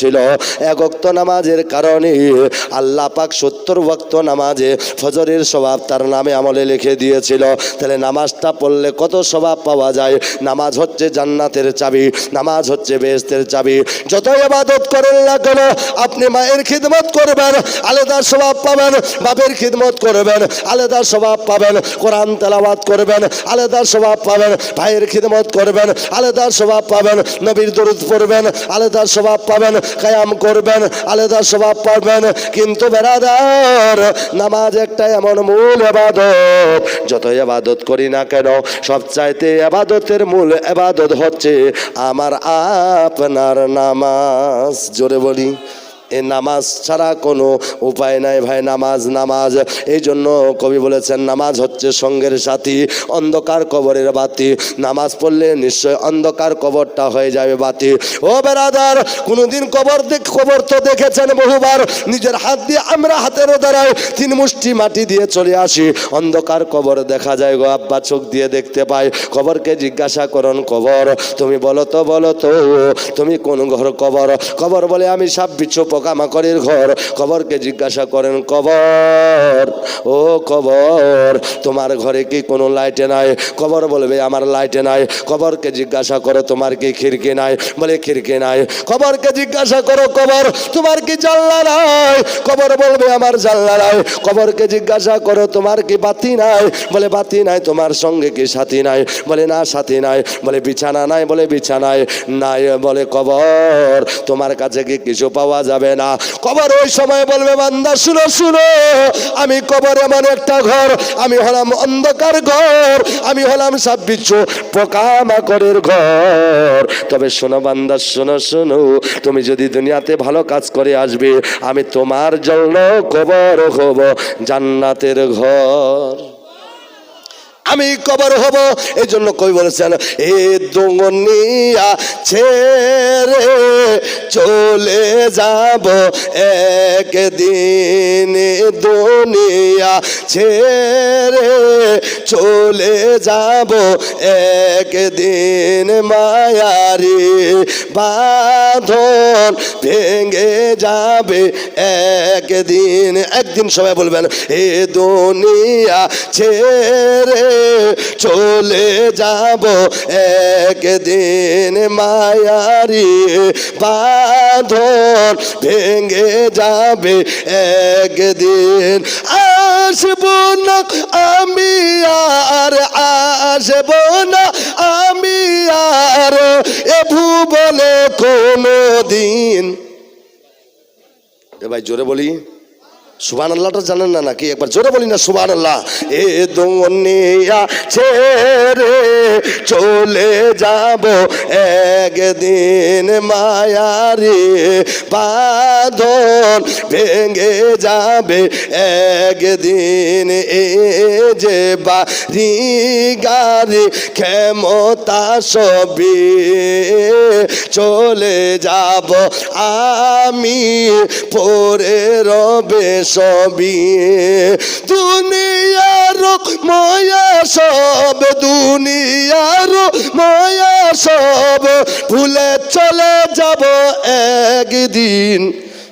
ছিল এক অক্ত নামাজের কারণে আল্লাহ পাক সত্তর ভক্ত নামাজে ফজরের স্বভাব তার নামে আমলে লিখে দিয়েছিল। তাহলে নামাজটা পড়লে কত স্বভাব পাওয়া যায়? নামাজ হচ্ছে জান্নাতের চাবি, নামাজ হচ্ছে বেহেস্তের চাবি। যত ইবাদত করেন না কেন, আপনি মায়ের খিদমত করবেন, আলাদা স্বভাব পাবেন, বাপের খিদমত করবেন, আলাদা স্বভাব পাবেন, কোরআন তেলাবাদ করবেন, আলাদা স্বভাব পাবেন, ভাইয়ের খিদমত করবেন, আলাদা স্বভাব পাবেন, নবীর দরুদ পড়বেন, আলাদা স্বভাব পাবেন কায়াম করবেন, আলাদা স্বভাব পাবেন। কিন্তু বেড়াদার নামাজ একটা এমন মূল এবাদত। যত এবাদত করি না কেন, সবচাইতে এবাদতের মূল এবাদত হচ্ছে আমার আপনার নামাজ। জোরে বলি। এ নামাজ ছাড়া কোনো উপায় নাই ভাই, নামাজ নামাজ। এই জন্য কবি বলেছেন, নামাজ হচ্ছে সঙ্গের সাথী, অন্ধকার কবরের বাতি। নামাজ পড়লে নিশ্চয় অন্ধকার কবরটা হয়ে যাবে বাতি। ও বেরাদার, কোনোদিন কবর দেখ কবর তো দেখেছেন বহুবার। নিজের হাত দিয়ে আমরা হাতের দ্বারায় তিন মুষ্টি মাটি দিয়ে চলে আসি। অন্ধকার কবর দেখা যায় গো আব্বা, চোখ দিয়ে দেখতে পাই কবরকে জিজ্ঞাসা করন, কবর? তুমি বলো তো বলো তো, তুমি কোন ঘর কবর? কবর বলে, আমি সাপ বিচ্ছু পোকামাকড়ের ঘর। কবরকে জিজ্ঞাসা করেন, কবর? ও কবর, তোমার ঘরে কি কোনো লাইটে নাই? কবর বলবে, আমার লাইটে নাই। কবরকে জিজ্ঞাসা করো, তোমার কি খিড়কি নাই? বলে, খিড়কি নাই। কবরকে জিজ্ঞাসা করো, কবর, তোমার কি জানলা নাই? কবর বলবে, আমার জানলা নাই। কবরকে জিজ্ঞাসা করো, তোমার কি বাতি নাই? বলে, বাতি নাই, তোমার সঙ্গে কি সাথী নাই? বলে, না, সাথী নাই। বলে, বিছানা নাই? বলে, বিছানায় নাই। বলে, কবর, তোমার কাছে কি কিছু পাওয়া যাবে না। কবর ওই সময় বলবে, বান্দা, শুনো শুনো। আমি কবর এমন একটা ঘর, আমি হলাম অন্ধকার ঘর, আমি হলাম সব বিচ্ছু পোকামাকড়ের ঘর। তবে শোনো, বান্দা, শোনো শোনো, তুমি যদি দুনিয়াতে ভালো কাজ করে আসবে, আমি তোমার জন্য কবর হব, জান্নাতের ঘর। আমি কবর হব। এই জন্য কই বলেছেন, এ দুনিয়া ছেড়ে চলে যাব। একদিন দুনিয়া ছেড়ে চলে যাব। একদিন মায়ারি বাঁধন ভেঙে যাবে। একদিন একদিন সবাই বলবেন, এ দুনিয়া ছেড়ে চলে যাব একদিন মায়ারি বাঁধন ভেঙে যাবে একদিন। আসব না, আমি আর আসব না, আমি আর এ ভুবনে কোনো দিন এ ভাই জোরে বলি। সুবান আল্লাহটা জানেন না নাকি? একবার জোরে বলি না সুবান আল্লাহ এ দুনিয়া ছেড়ে চলে যাব একদিন মায়ারি। বাঁধন ভেঙে যাবে একদিন এ যে বাড়ি গাড়ি। ক্ষমতা সবই চলে যাব আমি। পরে রবে সবই। দুনিয়ার মায়া সব দুনিয়ার মায়া সব। ভুলে চলে যাব একদিন।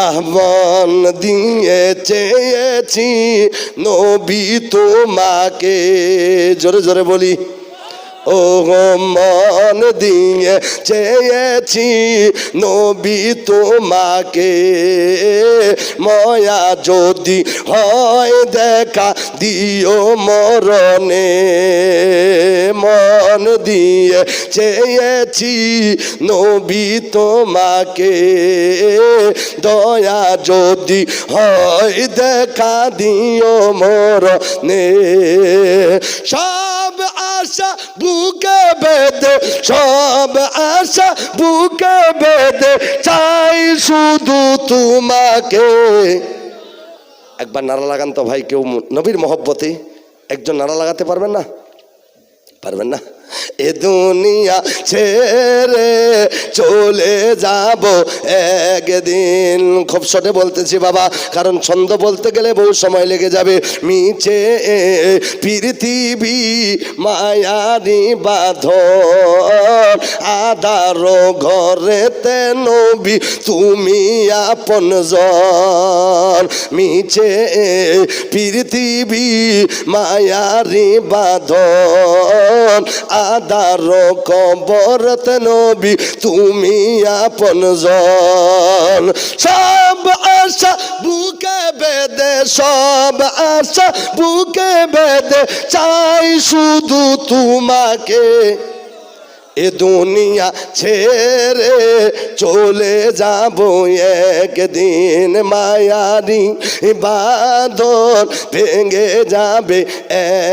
আহ্বান দিয়ে চেয়েছি নবী তোমাকে। জোরে জোরে বলি ও মন দিয়ে চেয়েছি নবী তোমাকে। ময়া যদি হয় দেখা দিও মরণে। মন দিয়ে চেয়েছি নবী তোমাকে। দয়া যদি হয় দেখা দিও মরণে। সব আশা বুকে বেদে সব আশা বুকে বেদে চাই শুধু তোমাকে। একবার নাড়া লাগান তো ভাই, কেউ নবীর মহব্বতে একজন নাড়া লাগাতে পারবেন না? পারবেন না? এ দুনিয়া ছেড়ে চলে যাব একদিন। খুব শটে বলতেছি, বাবা, কারণ ছন্দ বলতে গেলে বহু সময় লেগে যাবে। মিছে পৃথিবী মায়ারি বাঁধ আদার ঘরেতে নবী, তুমি আপন জন। মিছে পৃথিবী মায়ারি বাঁধন আদার কবরত নবী, তুমি আপন জন। সব আশা বুকে বেদে সব আশা বুকে বেদে চাই শুধু তোমাকে। এ দুনিয়া ছেড়ে চলে যাব একদিন মায়ারি। বাদন ভেঙে যাবে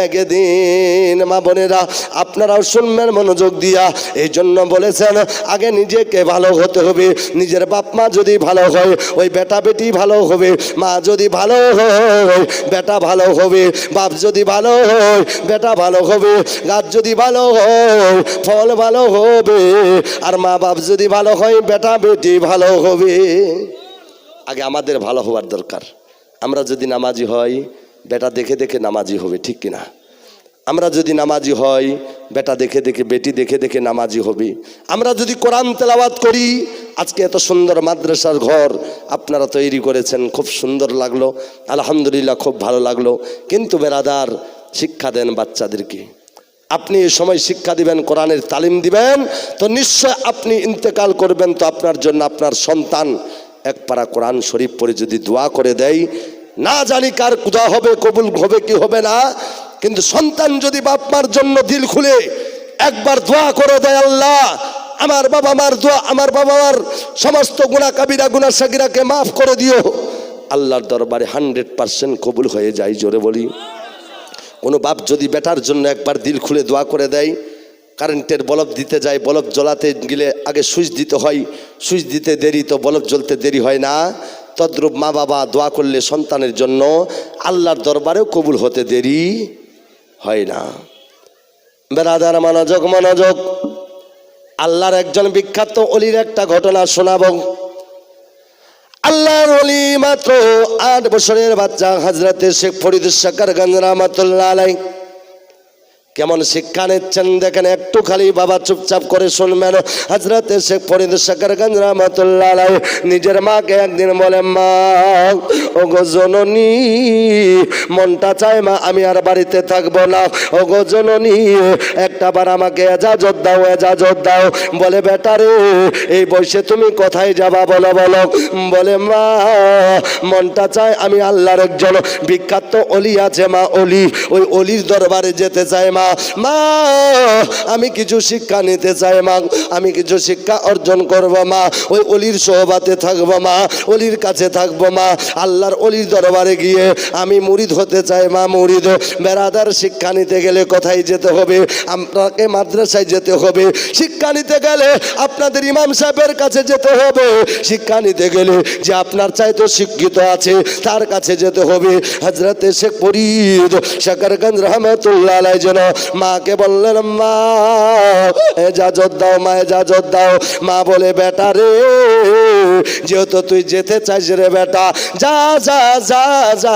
একদিন। মা বোনেরা, আপনারাও শুনবেন মনোযোগ দিয়া। এই জন্য বলেছেন, আগে নিজেকে ভালো হতে হবে। নিজের বাপ মা যদি ভালো হয়, ওই বেটা বেটি ভালো হবে। মা যদি ভালো হয়, বেটা ভালো হবে। বাপ যদি ভালো হয়, বেটা ভালো হবে। গাছ যদি ভালো হয়, ফল ভালো হবে। আর মা বাপ যদি ভালো হয়, বেটা বেটি ভালো হবে। আগে আমাদের ভালো হওয়ার দরকার। আমরা যদি নামাজি হই বেটা দেখে দেখে নামাজি হবে, ঠিক কিনা? আমরা যদি নামাজি হই বেটা দেখে দেখে, বেটি দেখে দেখে নামাজি হবে। আমরা যদি কোরআন তেলাওয়াত করি, আজকে এত সুন্দর মাদ্রাসার ঘর আপনারা তৈরি করেছেন, খুব সুন্দর লাগল। আলহামদুলিল্লাহ, খুব ভালো লাগল। কিন্তু বেরাদার, শিক্ষা দেন বাচ্চাদেরকে। আপনি এই সময় শিক্ষা দিবেন, কোরআনের তালিম দিবেন, তো নিশ্চয় আপনি ইন্তেকাল করবেন, তো আপনার জন্য আপনার সন্তান এক পারা কোরআন শরীফ পড়ে যদি দোয়া করে দেয়। না জানি কার দোয়া হবে, কবুল হবে কি হবে না, কিন্তু সন্তান যদি বাপ মার জন্য দিল খুলে, একবার দোয়া করে দেয় আল্লাহ, আমার বাবা মার দোয়া, আমার বাবা মার সমস্ত গুণা কাবিরা গুণা সাকিরাকে মাফ করে দিও। আল্লাহর দরবারে হান্ড্রেড পার্সেন্ট কবুল হয়ে যায়, জোরে বলি। কোনো বাপ যদি বেটার জন্য একবার দিল খুলে দোয়া করে দেয়, কারেন্টের বলব দিতে যায়, বলব জ্বলাতে গেলে আগে সুইচ দিতে হয়, সুইচ দিতে দেরি তো বলব জ্বলতে দেরি হয় না। তদ্রূপ মা বাবা দোয়া করলে সন্তানের জন্য আল্লাহর দরবারেও কবুল হতে দেরি হয় না। বেড়াদার মনোযোগ মনোযোগ আল্লাহর একজন বিখ্যাত অলির একটা ঘটনা শোনাবো। আল্লাহর অলি মাত্র আট বছরের বাচ্চা হাজরাতে শেখ ফরিদ সাকার গঞ্জ রহমতুল্লাহ আলাই কেমন শিক্ষা নিচ্ছেন? দেখেন, একটু খালি বাবা চুপচাপ করে শুনবেন। হাজরাতে শেখ ফরিদ শাকার গঞ্জ রহমতুল্লাহ নিজের মাকে একদিন বলে, মা ও গো জননী, মনটা চায় মা, আমি আর বাড়িতে থাকব না। ও গো জননী, একটা বার আমাকে এজাজত দাও এজাজত দাও। বলে বেটারে এই বয়সে তুমি কোথায় যাবা? বলো বলো। বলে, মা, মনটা চায় আমি আল্লাহর একজন বিখ্যাত অলি আছে মা, অলি। ওই অলির দরবারে যেতে চায় মা। মা, আমি কিছু শিক্ষা নিতে চাই মা, আমি কিছু শিক্ষা অর্জন করব মা, ওই অলির সোহবাতে থাকব মা, অলির কাছে থাকব মা, আল্লাহর অলির দরবারে গিয়ে আমি মুরিদ হতে চাই মা, মুরিদ। বেড়াদার শিক্ষা নিতে গেলে কোথায় যেতে হবে? আপনাকে মাদ্রাসায় যেতে হবে। শিক্ষা নিতে গেলে আপনাদের ইমাম সাহেবের কাছে যেতে হবে। শিক্ষা নিতে গেলে যে আপনার চাইতে শিক্ষিত আছে, তার কাছে যেতে হবে। হজরতে শেখ ফরিদ শাকরগঞ্জ রহমতুল্লাহ যেন মাকে বললেন, মা, এজাজত দাও, মা, এজাজত দাও। মা বলে, বেটা রে, যেহেতু তুই যেতে চাইছ রে বেটা, যা যা যা যা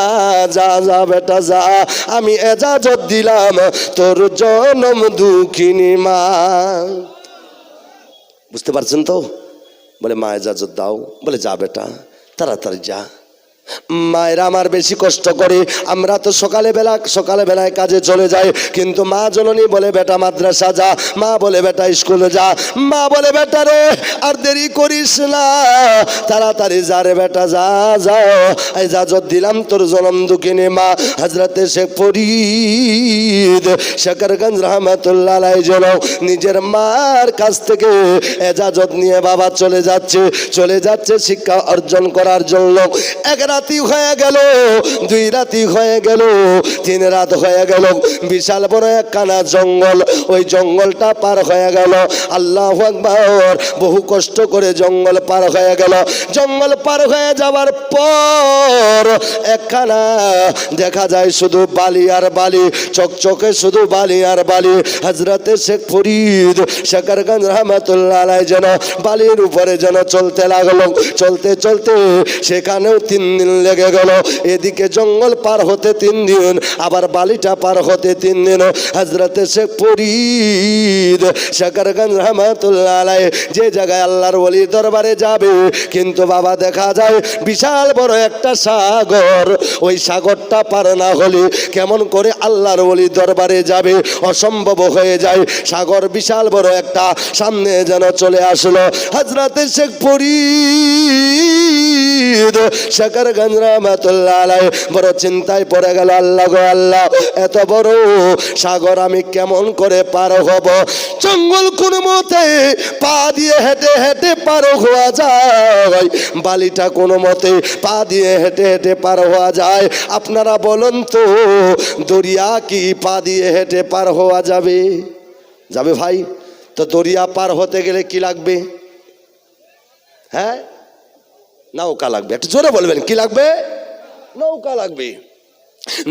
যা যা, বেটা, যা, আমি এজাজত দিলাম, তোর জনম দুঃখিনী, মা। বুঝতে পারছেন তো? বলে, মা, এজাজত দাও। বলে, যা, বেটা, তাড়াতাড়ি যা। মায়েরা আমার বেশি কষ্ট করে। আমরা তো সকালে বেলা, সকালে বেলায় কাজে চলে যাই, কিন্তু মা জননী বলে, বেটা মাদ্রাসা যা। মা বলে, বেটা স্কুলে যা। মা বলে, বেটা রে, আর দেরি করিস না। তাড়াতাড়ি যা রে, বেটা, যা যা। এই যাজত দিলাম তোর জনম দুঃখিনী মা হাজরাতে শেখ ফরিদ। শেখরগঞ্জ রহমতুল্লাহ যেন নিজের মার কাছ থেকে এজাজত নিয়ে বাবা চলে যাচ্ছে। চলে যাচ্ছে শিক্ষা অর্জন করার জন্য। এক রাতি হয়ে গেল, দুই রাতি হয়ে গেল, তিন রাত হয়ে গেল, বিশাল বড় একখানা জঙ্গল, ওই জঙ্গলটা পার হয়ে গেল, আল্লাহ আকবর, বহু কষ্ট করে জঙ্গল পার হয়ে গেল, জঙ্গল পার হয়ে যাওয়ার পর একখানা দেখা যায় শুধু বালি আর বালি, চকচকে শুধু বালি আর বালি হজরতে শেখ ফরিদ শেখরগঞ্জ রহমতুল্লাহ যেন বালির উপরে যেন চলতে লাগল, চলতে চলতে সেখানেও তিন দিন লেগে গেল। এদিকে জঙ্গল পার হতে তিন দিন, আবার বালিটা পার হতে তিন দিন। হজরতে শেখ ফরিদ, শেখরগঞ্জ রহমতুল্লাহ আলাই যে জায়গায় আল্লাহর ওলির দরবারে যাবে, কিন্তু বাবা দেখা যায় বিশাল বড় একটা সাগর। ওই সাগরটা পার না হলে কেমন করে আল্লাহর ওলির দরবারে যাবে? অসম্ভব হয়ে যায়। সাগর বিশাল বড় একটা, সামনে যেন চলে আসলো। হজরতে শেখ ফরিদ শেখরগঞ্জ রহমতুল্লাহ বড় চিন্তায় পড়ে গেল আল্লাহ গো আল্লাহ। এত বড় সাগর আমি কেমন করে পার হব? জঙ্গল কোন মতে পা দিয়ে হেঁটে হেঁটে পার হওয়া যায়? বালিটা কোনো মতে পা দিয়ে হেঁটে হেঁটে পার হওয়া যায়? আপনারা বলুন তো, দরিয়া কি পা দিয়ে হেঁটে পার হওয়া যাবে? যাবে ভাই, তো দরিয়া পার হতে গেলে কি লাগবে? হ্যাঁ? নৌকা লাগবে। একটু জোরে বলবেন কি লাগবে? নৌকা লাগবে।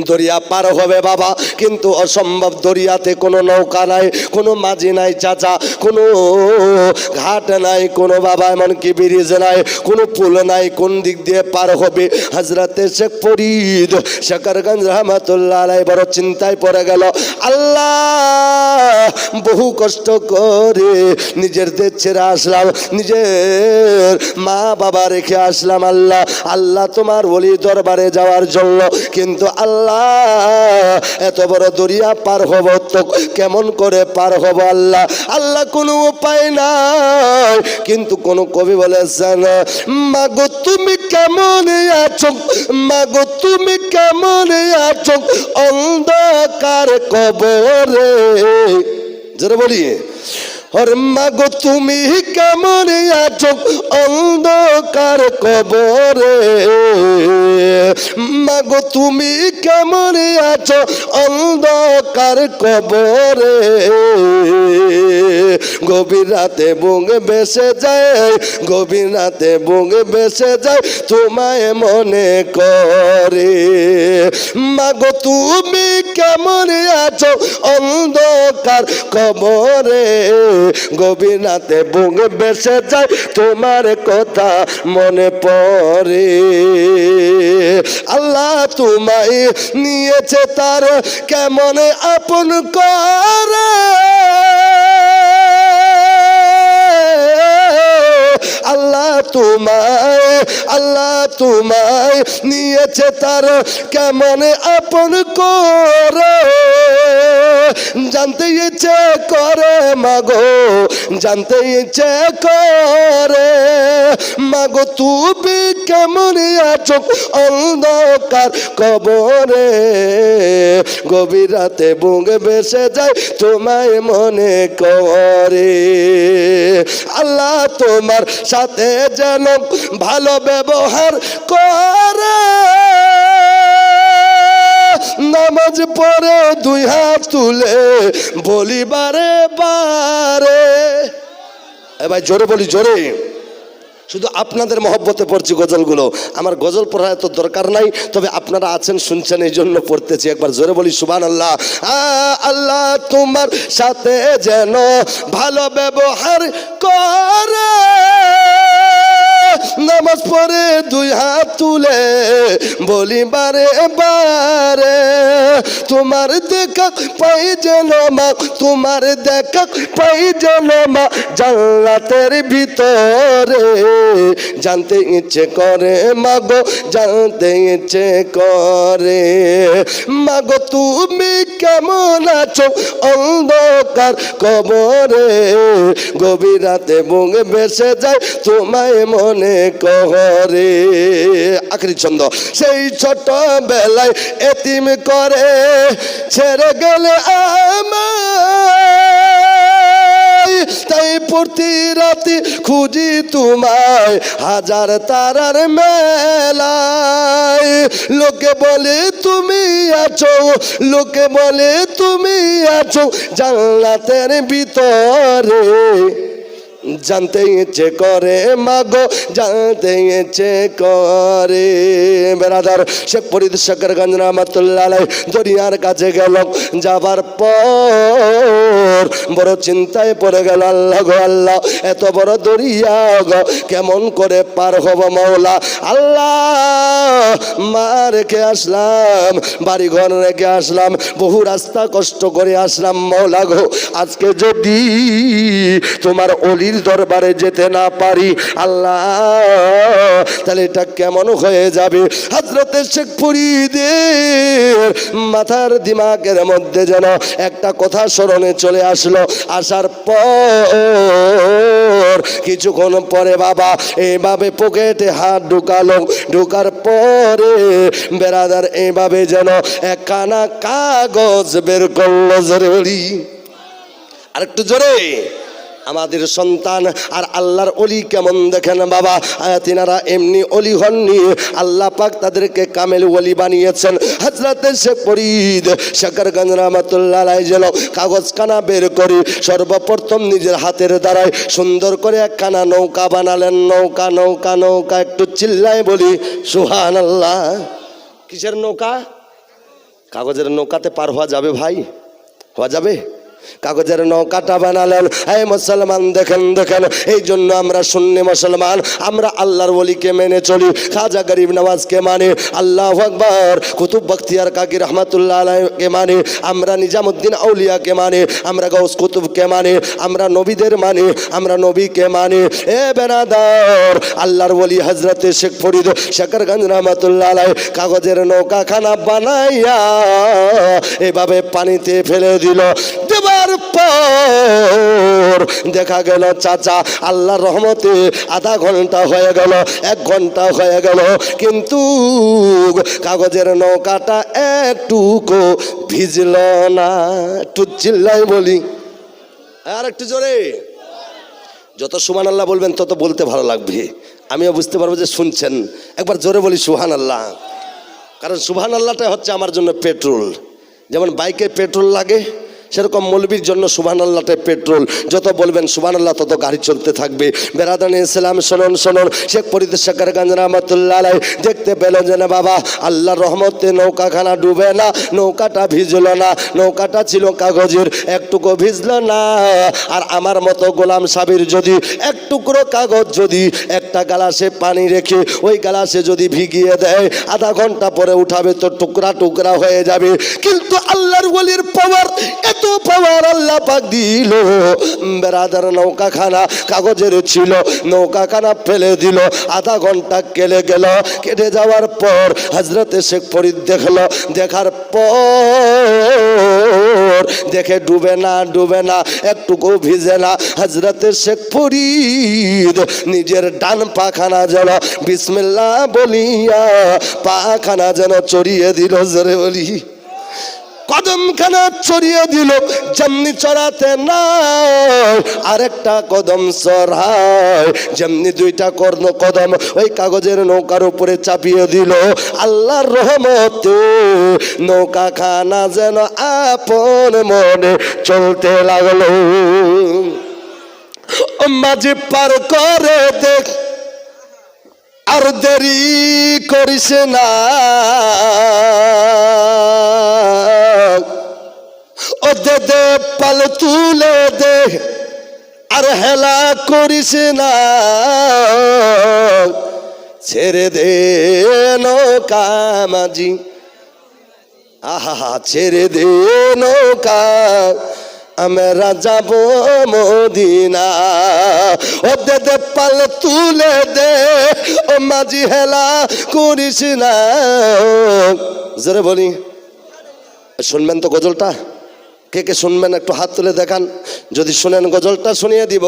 দরিয়া পার হবে বাবা কিন্তু অসম্ভব দরিয়াতে কোনো নৌকা নাই, কোনো মাঝি নাই, চাচা, কোনো ঘাট নাই, কোনো বাবা এমনকি ব্রিজ নাই, কোনো পুল নাই, কোন দিক দিয়ে পার হবে? হাজরাতে শেখ ফরিদ, শেখরগঞ্জ রহমতুল্লাহ আলাই বড় চিন্তায় পড়ে গেল। আল্লাহ বহু কষ্ট করে নিজের দেশ ছেড়ে আসলাম, নিজের মা বাবা রেখে আসলাম আল্লাহ। আল্লাহ তোমার বলি দরবারে যাওয়ার জন্য, কিন্তু আল্লাহ এত বড় দরিয়া পার হব তো কেমন করে পার হব আল্লাহ? আল্লাহ কোনো উপায় নাই। কিন্তু কোন কবি বলেছেন, মাগো, তুমি কেমন আছো? মাগো, তুমি কেমন আছো? অন্ধকার কবরে। যারা বলি মাগো, তুমি কেমন আছো? অন্ধকার কবরে। মাগো, তুমি কেমন আছো? অন্ধকার কবরে। গভীর রাতে বুং বেসে যায়, গভীর রাতে বুং বেসে যায়, তোমায় মনে করে। মাগো, তুমি কেমন আছো? অন্ধকার কবরে। গভীর রাতে বেসে যায়, তোমার কথা মনে পড়ে। আল্লাহ তোমায় নিয়েছে তার কেমন আপন করে। আল্লাহ তোমায় আল্লাহ তোমায় নিয়েছে তার কেমন আপন করে? জানতে ইচ্ছে করে মাগো, জানতে ইচ্ছে করে মাগো, তুমি কেমন আছো অন্ধকার কবরে? গভীর রাতে বুঙ্গ বেসে যায় তোমায় মনে করে। আল্লাহ তোমার সাথে যেন ভালো ব্যবহার করে। নামাজ পড়ে দুই হাত তুলে বলিবারে পারে। এবার জোরে বলি, জোরে। শুধু আপনাদের মহব্বতে পড়ছি গজলগুলো। আমার গজল পড়া তো দরকার নাই, তবে আপনারা আছেন, শুনছেন, এই জন্য পড়তেছি। একবার জোরে বলি সুবান আল্লাহ আল্লাহ তোমার সাথে যেন ভালো ব্যবহার করে। নামাজ পড়ে দুই হাত তুলে বলি, বারে বারে, তোমার দেখা পাই যেন মা, তোমার দেখা পাই যেন মা, জান্নাতের ভিতরে জানতে ইচ্ছে করে, মাগো, জানতে ইচ্ছে করে, মাগো তুমি কেমন আছো? অন্ধকার কবরে গভীর রাতে বুং বেসে যায় তোমায় মনে কহরে। আখরি ছন্দ। সেই ছোট বেলায় এতিম করে ছেড়ে গেলে আমায় তাই প্রতি রাতে খুঁজি তোমায় হাজার তারার মেলায়। লোকে বলে, তুমি আছো। লোকে বলে, তুমি আছো জানলাতের ভিতরে। জানতে ইচ্ছে করে, মাগো জানতে ইচ্ছে করে। বেড়াদার শেখ ফরিদ, শেখর গঞ্জ দরিয়ার কাছে গেল, যাবার পর বড় চিন্তায় পড়ে গেল, আল্লাহ গো, আল্লাহ, এত বড় দরিয়া গো, কেমন করে পার হব মাওলা? আল্লাহ, মা রেখে আসলাম বাড়ি ঘর রেখে আসলাম, বহু রাস্তা কষ্ট করে আসলাম মাওলা গো। আজকে যদি তোমার অলির দরবারে যেতে না পারি। আল্লাহ, তাহলে এটা কেমন হয়ে যাবে? হাজরতে শেখ ফরিদের মাথার দিমাগের মধ্যে যেন একটা কথা স্মরণে চলে আসলো। আসার পর, কিছুক্ষণ পরে বাবা এইভাবে পকেটে হাত ঢুকালো। ঢুকার পরে বেড়াদার এইভাবে যেন একখানা কাগজ বের করল। জরুরি। আরেকটু জোরে। আমাদের সন্তান আর আল্লাহর অলি কেমন দেখেন বাবা? তিনারা এমনি অলি হননি। আল্লাহ পাক তাদেরকে কামেল অলি বানিয়েছেন। হাজরাতে শেখ ফরিদ, শেখরগঞ্জ রহমতুল্লাহ যেন কাগজ কানা বের করি সর্বপ্রথম নিজের হাতের দ্বারায় সুন্দর করে একখানা নৌকা বানালেন। নৌকা নৌকা নৌকা, একটু চিল্লায় বলি সুহান আল্লাহ কিসের নৌকা? কাগজের নৌকাতে পার হওয়া যাবে ভাই? হওয়া যাবে? কাগজের নৌকাটা বানালেন। এই মুসলমান, দেখেন দেখেন এই জন্য আমরা শূন্য মুসলমান, আমরা আল্লাহর ওলিকে মেনে চলি, খাজা গরিব নওয়াজকে মানে আল্লাহ আকবর, কুতুব বখতিয়ার কাকি রহমতুল্লাহ আলাইকে মানে আমরা নিজামুদ্দিন আউলিয়াকে মানে আমরা গৌস কুতুবকে মানে আমরা নবীদের মানে আমরা নবীকে মানে। এ বেনাদার, আল্লাহর ওলি হজরতে শেখ ফরিদ শেখরগঞ্জ রহমতুল্লাহ আলাই কাগজের নৌকা খানা বানাইয়া এভাবে পানিতে ফেলে দিল। দেবার পর দেখা গেল চাচা, আল্লাহর রহমতে আধা ঘণ্টা হয়ে গেল, এক ঘণ্টা হয়ে গেল। কিন্তু কাগজের নৌকাটা একটুকু ভিজল না, একটু চিল্লাই বলি। আর একটু জোরে। যত সুহান আল্লাহ বলবেন, তত বলতে ভালো লাগবে। আমিও বুঝতে পারব যে শুনছেন। একবার জোরে বলি সুহান আল্লাহ কারণ সুবহান আল্লাহটা হচ্ছে আমার জন্য পেট্রোল। যেমন বাইকে পেট্রোল লাগে সেরকম মৌলবীর জন্য সুবহান আল্লাহটা পেট্রোল। যত বলবেন সুবহান আল্লাহ তত গাড়ি চলতে থাকবে। বেরাদান ইসলাম, শোনন শোনন। শেখ ফরিদ শেখর রহমতুল্লাহ দেখতে পেল যে না বাবা, আল্লাহর রহমতে নৌকাখানা ডুবে না, নৌকাটা ভিজল না, নৌকাটা ছিল কাগজের, একটুকু ভিজল না। আর আমার মতো গোলাম সাবির যদি এক টুকরো কাগজ যদি একটা গালাসে পানি রেখে ওই গালাসে যদি ভিগিয়ে দেয়, আধা ঘণ্টা পরে উঠাবে তো টুকরা টুকরা হয়ে যাবে। কিন্তু আল্লাহর ওলির পাওয়ার এত পাওয়ার আল্লাহ পাক দিল। বেরাদার নৌকাখানা কাগজের ছিল, নৌকাখানা ফেলে দিল, আধা ঘণ্টা কেলে গেল। কেটে যাওয়ার পর হজরতে শেখ ফরিদ দেখল, দেখার পর দেখে ডুবে না ডুবে না, একটুকু ভিজে না। হজরতে শেখ ফরিদ নিজের ডান পাখানা যেন বিসমিল্লা বলিয়া পাখানা যেন চড়িয়ে দিল, জরে বলি। কদমখানা চড়িয়ে দিল, যেমনি চড়াতে না আরেকটা কদম চড়ায় যেমনি দুইটা কর্ণ কদম ওই কাগজের নৌকার উপরে চাপিয়ে দিল, আল্লাহর রহমতে নৌকা খানা যেন আপন মনে চলতে লাগল। মাঝে পার করে দেখ, আর দেরি করিস না। ও দে, পাল তুলে দে, আর হেলা করিস না। ছেড়ে দে নৌকা মাঝি। আহা, ছেড়ে দে নৌকা আমরা যাব মদিনা। ও দে দে, পাল তুলে দে, ও মাঝি হেলা করিস না। জোরে বলি, শুনবেন তো গজলটা? কে কে শুনবেন একটু হাত তুলে দেখান। যদি শুনেন গজলটা শুনিয়ে দিব।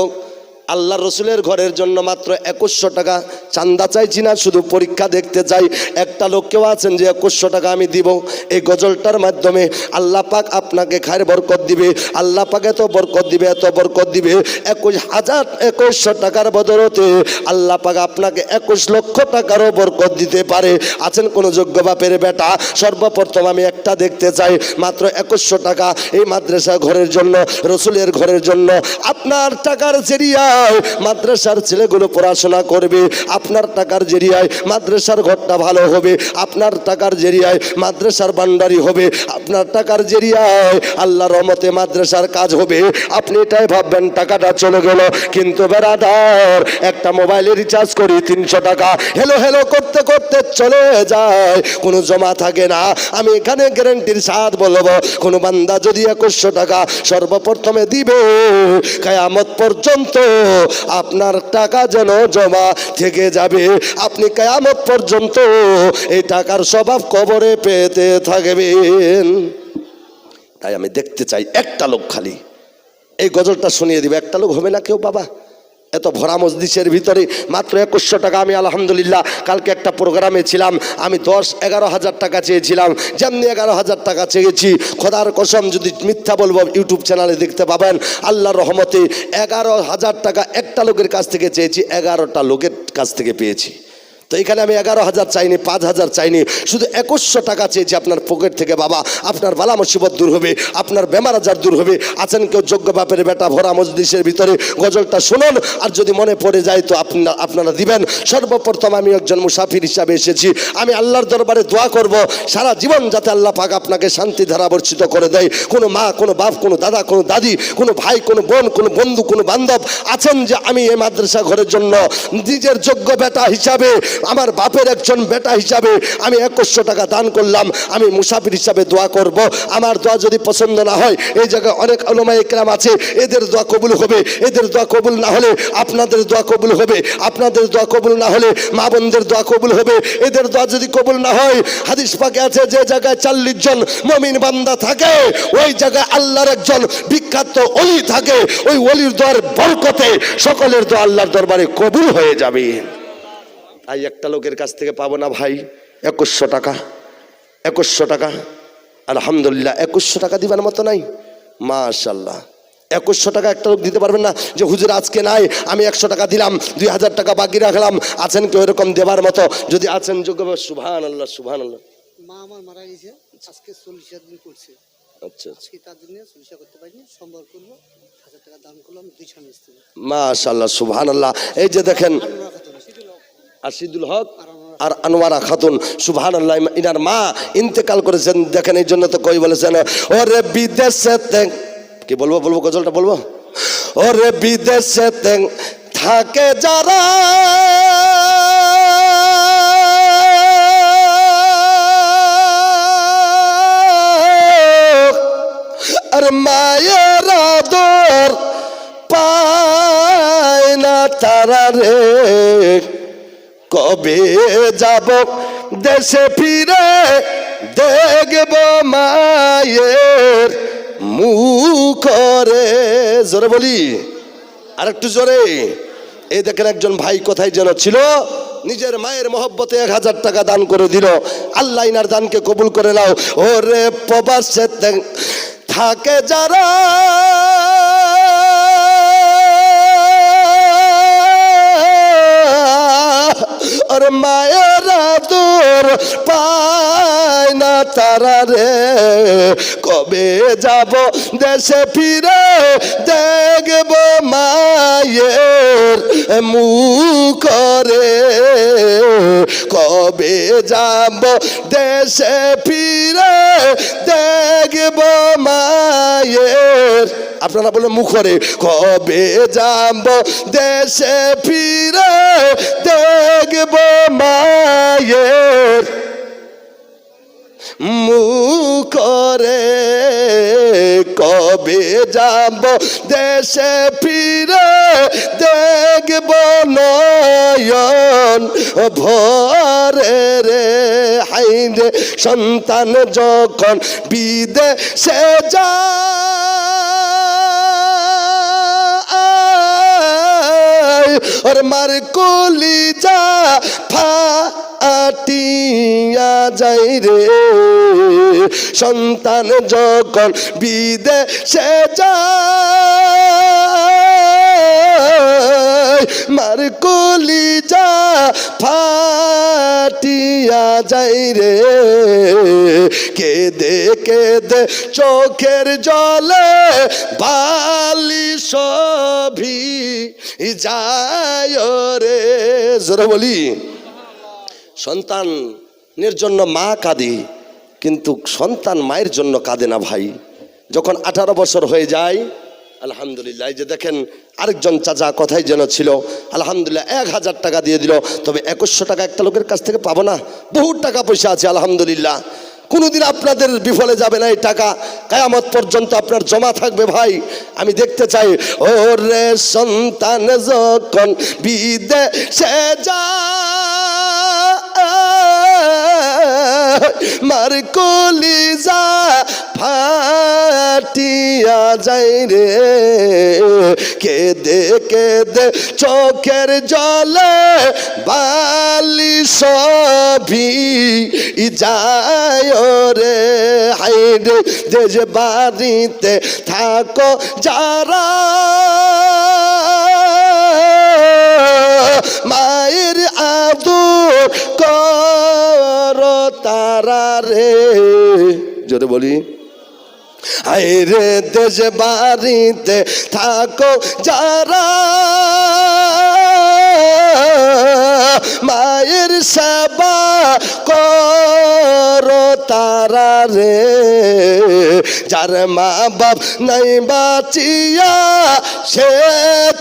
আল্লাহ রসুলের ঘরের জন্য মাত্র একুশশো টাকা চান্দা চাইছি না, শুধু পরীক্ষা দেখতে চাই একটা লোক কেউ আছেন যে একুশশো টাকা আমি দিব। এই গজলটার মাধ্যমে আল্লাহ পাক আপনাকে খায়ের বরকত দিবে। আল্লাহ পাক এত বরকত দিবে, এত বরকত দিবে। একুশ হাজার একুশশো টাকার বদলতে আল্লাহ পাক আপনাকে একুশ লক্ষ টাকারও বরকত দিতে পারে। আছেন কোনো যোগ্য বাপের বেটা? সর্বপ্রথম আমি একটা দেখতে চাই, মাত্র একুশশো টাকা এই মাদ্রাসা ঘরের জন্য, রসুলের ঘরের জন্য। আপনার টাকার জেরিয়ায় মাদ্রাসার ছেলেগুলো পড়াশোনা করবে, আপনার টাকার জেরিয়ায় মাদ্রাসার ঘরটা ভালো হবে, আপনার টাকার জেরিয়ায় মাদ্রাসার বান্ডারি হবে, আপনার টাকার জেরিয়ায় আল্লাহ রহমতে মাদ্রাসার কাজ হবে। আপনি এটাই ভাববেন, টাকাটা চলে গেল। কিন্তু বেড়াদার, একটা মোবাইলে রিচার্জ করি, তিনশো টাকা। হেলো হেলো, করতে করতে চলে যায়। কোনো জমা থাকে না। আমি এখানে গ্যারেন্টির সাথ বলব, কোনো বান্দা যদি একুশশো টাকা সর্বপ্রথমে দিবে, কায়ামত পর্যন্ত আপনার টাকা যেন জমা থেকে যাবে। আপনি কেয়ামত পর্যন্ত এই টাকার স্বভাব কবরে পেতে থাকবেন। তাই আমি দেখতে চাই একটা লোক খালি। এই গজলটা শুনিয়ে দিবে। একটা লোক হবে না কেউ, বাবা? এত ভরা মসজিদের ভিতরে মাত্র একুশশো টাকা। আমি আলহামদুলিল্লাহ কালকে একটা প্রোগ্রামে ছিলাম। আমি দশ এগারো হাজার টাকা চেয়েছিলাম। যেমনি এগারো হাজার টাকা চেয়েছি। খোদার কসম যদি মিথ্যা বলব, ইউটিউব চ্যানেলে দেখতে পাবেন। আল্লাহর রহমতে এগারো হাজার টাকা একটা লোকের কাছ থেকে চেয়েছি, এগারোটা লোকের কাছ থেকে পেয়েছি। তো এখানে আমি এগারো হাজার চাইনি, পাঁচ হাজার চাইনি। শুধু একুশশো টাকা চেয়েছি আপনার পকেট থেকে, বাবা। আপনার বালা মুসিবত দূর হবে, আপনার বেমার আজার দূর হবে। আছেন কেউ যোগ্য বাপের বেটা ভরা মজলিসের ভিতরে? গজলটা শুনুন, আর যদি মনে পড়ে যায় তো আপনার আপনারা দিবেন। সর্বপ্রথম আমি একজন মুসাফির হিসাবে এসেছি। আমি আল্লাহর দরবারে দোয়া করব, সারা জীবন যাতে আল্লাহ পাক আপনাকে শান্তি ধারা বর্ষিত করে দেয়। কোনো মা, কোনো বাপ, কোনো দাদা, কোনো দাদি, কোনো ভাই, কোনো বোন, কোনো বন্ধু, কোনো বান্ধব আছেন যে আমি এই মাদ্রাসা ঘরের জন্য নিজের যোগ্য বেটা হিসাবে আমার বাপের একজন বেটা হিসাবে আমি একুশশো টাকা দান করলাম, আমি মুসাফির হিসাবে দোয়া করব। আমার দোয়া যদি পছন্দ না হয়, এই জায়গায় অনেক অনুমায় একরাম আছে, এদের দোয়া কবুল হবে। এদের দোয়া কবুল না হলে আপনাদের দোয়া কবুল হবে। আপনাদের দোয়া কবুল না হলে মা বোনদের দোয়া কবুল হবে। এদের দোয়া যদি কবুল না হয়, হাদিস পাকে আছে, যে জায়গায় চল্লিশ জন মমিন বান্দা থাকে, ওই জায়গায় আল্লাহর একজন বিখ্যাত অলি থাকে। ওই অলির দোয়ার বরকতে সকলের দোয়া আল্লাহর দরবারে কবুল হয়ে যাবে। আই একটা লোকের কাছ থেকে পাবো না ভাই একুশশো টাকা একুশশো টাকা। আলহামদুলিল্লাহ একুশশো টাকা দিবার মতো নাই। মাশাল্লাহ একুশশো টাকা একটা লোক দিতে পারবেন না যে হুজুর আজকে নাই আমি একশো টাকা দিলাম দুই হাজার টাকা বাকি রাখলাম আছেন কেউ এরকম দেবার মতো? যদি আছেন যোগ্য সুভান আল্লাহ সুভান আল্লাহ মা আমার মারা গেছে আজকে চল্লিশ দিন করছে। আচ্ছা আচ্ছা। আজকে তার জন্য চল্লিশা করতে পারিনি সম্বর করব হাজার টাকা দান করলাম দুই স্বামী মাশাল্লাহ সুভান আল্লাহ এই যে দেখেন খাতুন হক আর আনোয়ারা খাতুন। আল্লাহ ইনার মা ইন্তেকাল করেছেন। দেখেন, এই জন্য তো কই বলেছেন, ওরে বিদেশে কি বলব বলব গজলটা বলব? ওরে বিদেশে থাকে যারা আর মায়ের আদর পায় না তারা রে। কবে যাব? দেশে ফিরে দেখব মায়ের মুখরে। জোরে বলি। আর একটু জোরে। এই দেখেন একজন ভাই কোথায় যেন ছিল। নিজের মায়ের মহব্বতে এক হাজার টাকা দান করে দিল। আল্লাহ ইনার দানকে কবুল করে নাও। ওরে প্রবাসে থাকে যারা মায়ের দূর পায় না তারা রে। কবে যাব দেশে ফিরে দেখব মায়ের মুখরে। কবে যাব দেশে ফিরে দেখব মায়ের। আপনারা বলে মুখরে, কবে যাব দেশে ফিরে দেখব মায়ের? মুখরে কবে যাব? দেশে ফিরে দেখব নয়ন ভরে রে। হাইরে সন্তান যখন বিদেশে ওর মার কলি যা ফাটিয়া যাই রে। সন্তান যখন বিদেশে যায়, মার কলি যা ফাটিয়া যাই রে। কেদে কেদে চোখের জলে বালি সভি যায় রে। জোরে বলি। সন্তানের জন্য মা কাঁদে, কিন্তু সন্তান মায়ের জন্য কাঁদে না ভাই। যখন আঠারো বছর হয়ে যায়, আলহামদুলিল্লাহ, এই যে দেখেন, আরেকজন চাচা কথাই যেন ছিল, আলহামদুলিল্লাহ, এক হাজার টাকা দিয়ে দিল, তবে একুশশো টাকা একটা লোকের কাছ থেকে পাবো না। বহু টাকা পয়সা আছে, আলহামদুলিল্লাহ। কোনোদিন আপনাদের বিফলে যাবে না এই টাকা। কায়ামত পর্যন্ত আপনার জমা থাকবে ভাই। আমি দেখতে চাই ও রে সন্তান যখন বিদেশে যায় মার কলিজা ফাটিয়া যাই রে। কেদে কেদে চোখের জলে বালি সভি যায় রে হাই রে, দেশ বাড়িতে থাকো যারা। মায়ের তারা রে। জোরে বলি। আয় রে দেশ বাড়িতে থাকো যারা। মায়ের সেবা কর তারা রে। যার মা বাপ নাই বাঁচিয়া, সে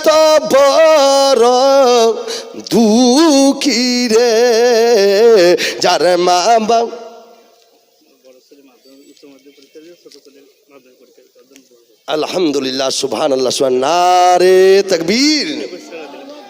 তো বড় দুঃখী রে। যার মা বাপ আলহামদুলিল্লাহ সুবহান আল্লাহ সুবহান নারে তকবীর।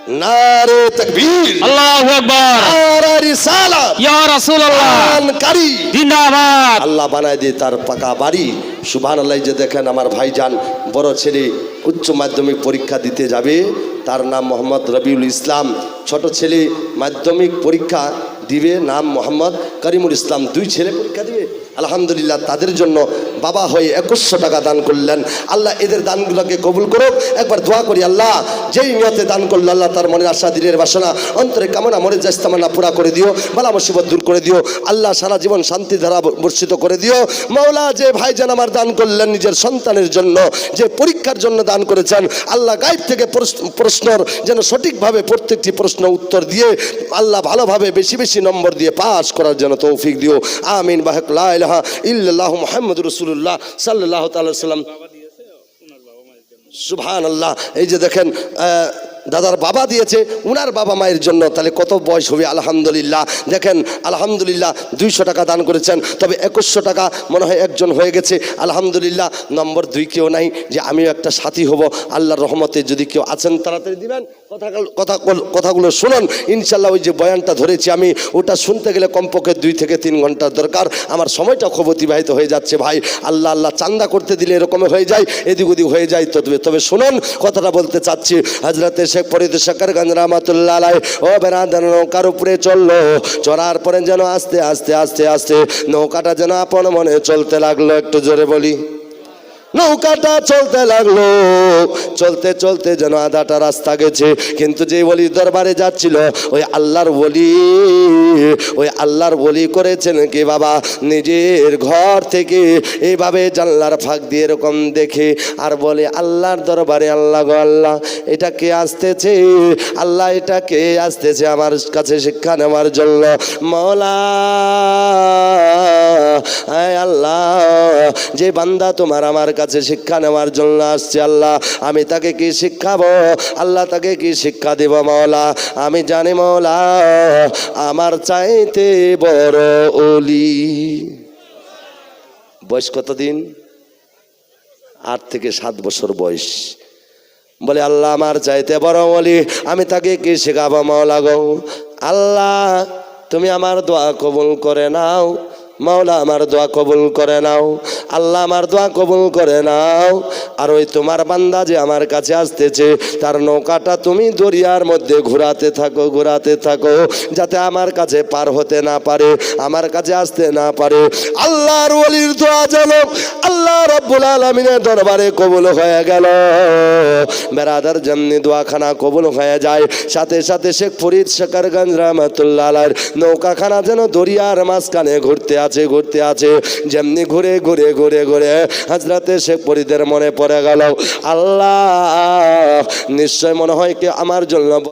নারে তকবীর। আল্লাহু আকবার। নারে রিসালাত ইয়া রাসূলুল্লাহ। কারি। জিন্দাবাদ। আল্লাহ বানায় দিয়ে তার পাকা বাড়ি। সুবহান আল্লাহ যে দেখেন আমার ভাইজান বড় ছেলে উচ্চ মাধ্যমিক পরীক্ষা দিতে যাবে। তার নাম মোহাম্মদ রবিউল ইসলাম। ছোট ছেলে মাধ্যমিক পরীক্ষা দিবে নাম মোহাম্মদ করিমুল ইসলাম। দুই ছেলে পরীক্ষা দিবে। আলহামদুলিল্লাহ তাদের জন্য বাবা হয়ে একুশশো টাকা দান করলেন। আল্লাহ এদের দানগুলোকে কবুল করুক। একবার দোয়া করি, আল্লাহ, যেই নিয়তে দান করল, আল্লাহ তার মনের আশা দিনের বাসনা, অন্তরে কামনা মনে জাস্তামানা পুরা করে দিও, বালা মুসিবত দূর করে দিও, আল্লাহ সারা জীবন শান্তি ধারা বর্ষিত করে দিও। মৌলা যে ভাইজান আমার দান করলেন নিজের সন্তানের জন্য, যে পরীক্ষার জন্য দান করেছেন, আল্লাহ গাইব থেকে প্রশ্ন- প্রশ্নর যেন সঠিকভাবে প্রত্যেকটি প্রশ্ন উত্তর দিয়ে, আল্লাহ ভালোভাবে বেশি বেশি নম্বর দিয়ে পাস করার জন্য তৌফিক দিও। আমিন। বাহক লা ইলাহা ইল্লাল্লাহ মুহাম্মদ রাসূলুল্লাহ সাল্লাল্লাহু তাআলা সাল্লাম সুবহান আল্লাহ এই যে দেখেন দাদার বাবা দিয়েছে, উনার বাবা মায়ের জন্য। তাহলে কত বয়স হবে? আলহামদুলিল্লাহ। দেখেন, আলহামদুলিল্লাহ দুইশো টাকা দান করেছেন, তবে একুশশো টাকা মনে হয় একজন হয়ে গেছে। আলহামদুলিল্লাহ, নম্বর দুই কেউ নাই যে আমিও একটা সাথী হব। আল্লাহর রহমতে যদি কেউ আছেন, তাড়াতাড়ি দিবেন। কথা কথা কথাগুলো শুনুন। ইনশাল্লাহ ওই যে বয়ানটা ধরেছি আমি, ওটা শুনতে গেলে কমপক্ষে দুই থেকে তিন ঘণ্টার দরকার। আমার সময়টা খুব অতিবাহিত হয়ে যাচ্ছে ভাই। আল্লাহ আল্লাহ চান্দা করতে দিলে এরকম হয়ে যায়, এদিক ওদিক হয়ে যায়। তবে তবে শুনুন, কথাটা বলতে চাচ্ছি। হাজরাতে শেখ ফরিদ শেখর গঞ্জ রহমতুল্লাহ আলাই ও বেড়াদান নৌকার উপরে চলল। চড়ার পরে যেন আস্তে আস্তে আস্তে আস্তে নৌকাটা যেন আপন মনে চলতে লাগল। একটু জোরে বলি। নৌকাটা চলতে লাগল। চলতে চলতে যেন আধাটা রাস্তা গেছে। কিন্তু যে বলি দরবারে যাচ্ছিল, ওই আল্লাহর বলি ওই আল্লাহর বলি করেছেন কি বাবা? নিজের ঘর থেকে এইভাবে জানলার ফাঁক দিয়ে এরকম দেখে আর বলে, আল্লাহর দরবারে আল্লাহ গো আল্লাহ, এটা কে আসতেছে? আল্লাহ এটা কে আসতেছে আমার কাছে শিক্ষা নেওয়ার জন্য? মলা আল্লাহ, যে বান্দা তোমার আমার কাছে শিক্ষা নেওয়ার জন্য আসছে আল্লাহ। আমি তাকে কি শিক্ষাবো? আল্লাহ তাকে কি শিক্ষা দেব মৌলা আমি জানি মৌলা আমার চাইতে বড় অলি বয়স কতদিন? আট থেকে সাত বছর বয়স। বলে, আল্লাহ আমার চাইতে বড় বলি আমি তাকে কি শেখাবো মাওলা গো? আল্লাহ, তুমি আমার দোয়া কবুল করে নাও। মাওলা আমার দোয়া কবুল করে নাও। আল্লাহ আমার দোয়া কবুল করে নাও। আর ওই তোমার বান্দা যে আমার কাছে আসতেছে, তার নৌকাটা তুমি দরিয়ার মধ্যে ঘোরাতে থাকো ঘোরাতে থাকো, যাতে আমার কাছে পার হতে না পারে, আমার কাছে আসতে না পারে। আল্লাহর ওলির দোয়া যেন আল্লাহ রব্বুল আলমিনের দরবারে কবুল হয়ে গেল। বেড়াদার জন্যে দোয়াখানা কবুল হয়ে যায়, সাথে সাথে শেখ ফরিদ শেখারগঞ্জ রহমতুল্লাহ নৌকাখানা যেন দরিয়ার মাঝখানে ঘুরতে আছে, ঘুরতে আছে, যেমনি ঘুরে ঘুরে ঘুরে ঘুরে হাজরাতে শেখ পরিদের মনে পড়ে গেল, আল্লাহ, নিশ্চয় মনে হয় কি আমার জন্য